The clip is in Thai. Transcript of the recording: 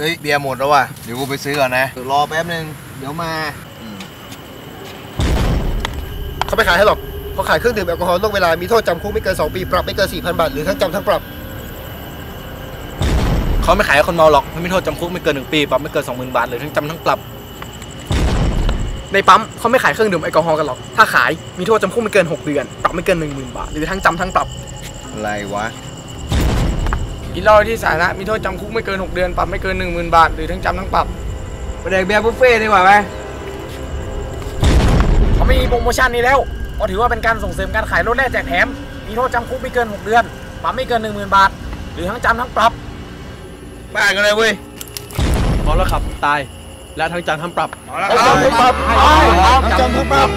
เฮ้ยเบียร์หมดแล้วว่ะเดี๋ยวกูไปซื้อก่อนนะรอแป๊บนึงเดี๋ยวมาเขาไม่ขายให้หรอกเขาขายเครื่องดื่มแอลกอฮอล์นอกเวลามีโทษจำคุกไม่เกิน2ปีปรับไม่เกิน4,000บาทหรือทั้งจำทั้งปรับเขาไม่ขายให้คนเมาหรอกไม่มีโทษจำคุกไม่เกินหนึ่งปีปรับไม่เกินสองหมื่นบาทหรือทั้งจำทั้งปรับ ในปั๊มเขาไม่ขายเครื่องดื่มแอลกอฮอล์กันหรอกถ้าขายมีโทษจำคุกไม่เกิน 6 เดือน ปรับไม่เกิน10,000บาทหรือทั้งจำทั้งปรับอะไรวะ กินเหล้าที่สาธารณะมีโทษจำคุกไม่เกิน 6 เดือนปรับไม่เกิน 10,000 บาท หรือทั้งจำทั้งปรับไปเด็กเบียร์บุฟเฟ่ดีกว่าไหมเขาไม่มีโปรโมชั่นนี้แล้วเพราะถือว่าเป็นการส่งเสริมการขายรถแรกแจกแถม มีโทษจำคุกไม่เกิน 6 เดือน ปรับไม่เกิน 10,000 บาท หรือทั้งจำทั้งปรับ บ้ากันเลยเว้ยเพราะแล้วขับตาย และทั้งจำทั้งปรับจำทั้งปรับจำทั้งปรับ